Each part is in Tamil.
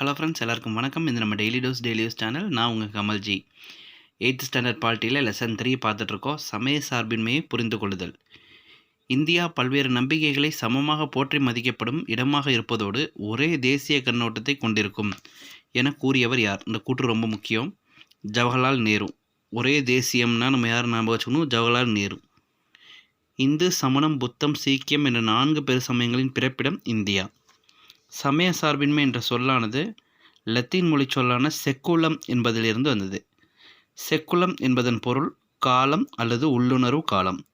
ஹலோ ஃப்ரெண்ட்ஸ் எல்லாருக்கும் வணக்கம். இது நம்ம டெய்லி டோஸ் டெய்லியோஸ் சேனல் நான் உங்கள் Kamalji. Eighth standard பால்ட்டியில் lesson three பார்த்துட்ருக்கோம் சமய சார்பின்மையை புரிந்து கொள்ளுதல் இந்தியா பல்வேறு நம்பிக்கைகளை சமமாக போற்றி மதிக்கப்படும் இடமாக இருப்பதோடு ஒரே தேசிய கண்ணோட்டத்தை கொண்டிருக்கும் என கூறியவர் யார்? இந்த கூற்று ரொம்ப முக்கியம். ஜவஹர்லால் நேரு. ஒரே தேசியம்னா நம்ம யார் ஞாபகம் வச்சுக்கணும்? ஜவஹர்லால் நேரு. இந்து சமணம் புத்தம் சீக்கியம் என்ற நான்கு பெரு சமயங்களின் பிறப்பிடம் இந்தியா. சமய சார்பின்மை என்ற சொல்லானது லத்தீன் மொழி சொல்லான செக்குலம் என்பதிலிருந்து வந்தது. செக்குலம் என்பதன் பொருள் காலம் அல்லது உள்ளுணர்வு காலம்.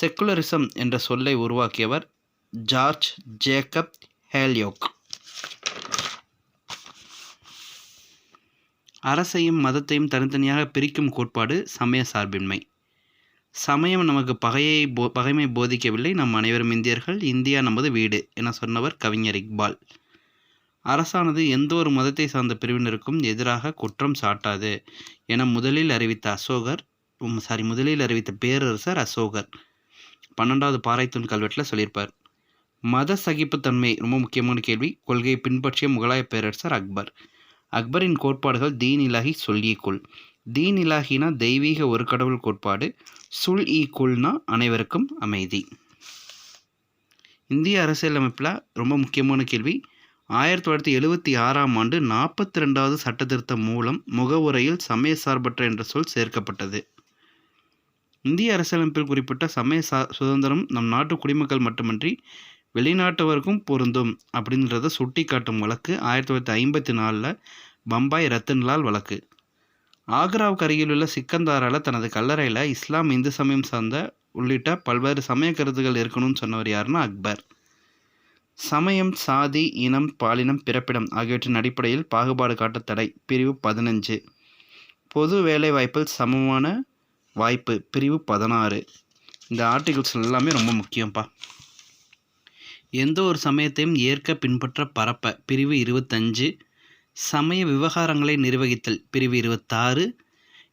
செக்குலரிசம் என்ற சொல்லை உருவாக்கியவர் ஜார்ஜ் ஜேக்கப் ஹேல்யோக். அரசையும் மதத்தையும் தனித்தனியாக பிரிக்கும் கோட்பாடு சமய சார்பின்மை. சமயம் நமக்கு பகையை போ பகைமை போதிக்கவில்லை. நம் அனைவரும் இந்தியர்கள். இந்தியா நமது வீடு என சொன்னவர் கவிஞர் இக்பால். அரசானது எந்த ஒரு மதத்தை சார்ந்த பிரிவினருக்கும் எதிராக குற்றம் சாட்டாது என முதலில் அறிவித்த அசோகர் சாரி முதலில் அறிவித்த பேரரசர் அசோகர். பன்னெண்டாவது பாறைத்தூண் கல்வெட்டில் சொல்லியிருப்பார். மத சகிப்புத்தன்மை ரொம்ப முக்கியமான கேள்வி. கொள்கையை பின்பற்றிய முகலாய பேரரசர் அக்பர். அக்பரின் கோட்பாடுகள் தீன் இலாகி சொல்லிய கொள். தீன் இலாகினா தெய்வீக ஒரு கடவுள் கோட்பாடு சுல் ஈ குல்னா அனைவருக்கும் அமைதி. இந்திய அரசியலமைப்பில் ரொம்ப முக்கியமான கேள்வி. ஆயிரத்தி தொள்ளாயிரத்தி எழுபத்தி ஆறாம் ஆண்டு நாற்பத்தி ரெண்டாவது சட்டத்திருத்தம் மூலம் முகவுரையில் சமய சார்பற்ற என்ற சொல் சேர்க்கப்பட்டது. இந்திய அரசியலமைப்பில் குறிப்பிட்ட சமய சா சுதந்திரம் நம் நாட்டு குடிமக்கள் மட்டுமன்றி வெளிநாட்டவருக்கும் பொருந்தும் அப்படின்றத சுட்டி காட்டும் வழக்கு ஆயிரத்தி தொள்ளாயிரத்தி ஐம்பத்தி நாலில் பம்பாய் ரத்தன்லால் வழக்கு. ஆக்ராவுக்கு அருகிலுள்ள சிக்கந்தாரால் தனது கல்லறையில் இஸ்லாம் இந்து சமயம் சார்ந்த உள்ளிட்ட பல்வேறு சமய கருத்துக்கள் இருக்கணும்னு சொன்னவர் யாருன்னா அக்பர். சமயம் சாதி இனம் பாலினம் பிறப்பிடம் ஆகியவற்றின் அடிப்படையில் பாகுபாடு காட்ட தடை பிரிவு பதினஞ்சு. பொது வேலைவாய்ப்பில் சமமான வாய்ப்பு பிரிவு பதினாறு. இந்த ஆர்டிகிள்ஸ் எல்லாமே ரொம்ப முக்கியம்ப்பா எந்த ஒரு சமயத்தையும் ஏற்க பின்பற்ற பரப்ப பிரிவு இருபத்தஞ்சு. சமய விவகாரங்களை நிர்வகித்தல் பிரிவு இருபத்தாறு.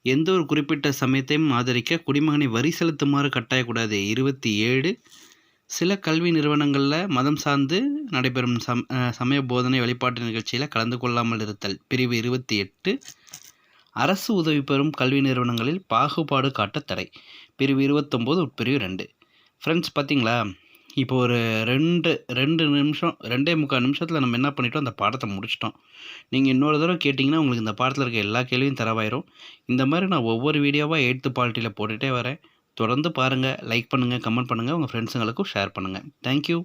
எந்த ஒரு குறிப்பிட்ட சமயத்தையும் ஆதரிக்க குடிமகனை வரி செலுத்துமாறு கட்டாயக்கூடாது இருபத்தி ஏழு. சில கல்வி நிறுவனங்களில் மதம் சார்ந்து நடைபெறும் சம் சமய போதனை வழிபாட்டு நிகழ்ச்சியில் கலந்து கொள்ளாமல் இருத்தல். பிரிவு இருபத்தி எட்டு. அரசு உதவி பெறும் கல்வி நிறுவனங்களில் பாகுபாடு காட்ட தடை. பிரிவு இருபத்தொம்போது உட்பிரிவு ரெண்டு. ஃப்ரெண்ட்ஸ் பார்த்தீங்களா இப்போ ஒரு ரெண்டு ரெண்டு நிமிஷம் ரெண்டே முக்கால் நிமிஷத்தில் நம்ம என்ன பண்ணிட்டோம்? அந்த பாடத்தை முடிச்சிட்டோம். நீங்கள் இன்னொரு தடவை கேட்டிங்கன்னா உங்களுக்கு இந்த பாடத்தில் இருக்க எல்லா கேள்வியும் தரவாயிரும். இந்த மாதிரி நான் ஒவ்வொரு வீடியோவாக எயித்து பால்ட்டியில் போட்டுகிட்டே வரேன். தொடர்ந்து பாருங்கள் லைக் பண்ணுங்கள் கமெண்ட் பண்ணுங்கள் உங்கள் ஃப்ரெண்ட்ஸுங்களுக்கும் ஷேர் பண்ணுங்கள் தேங்க்யூ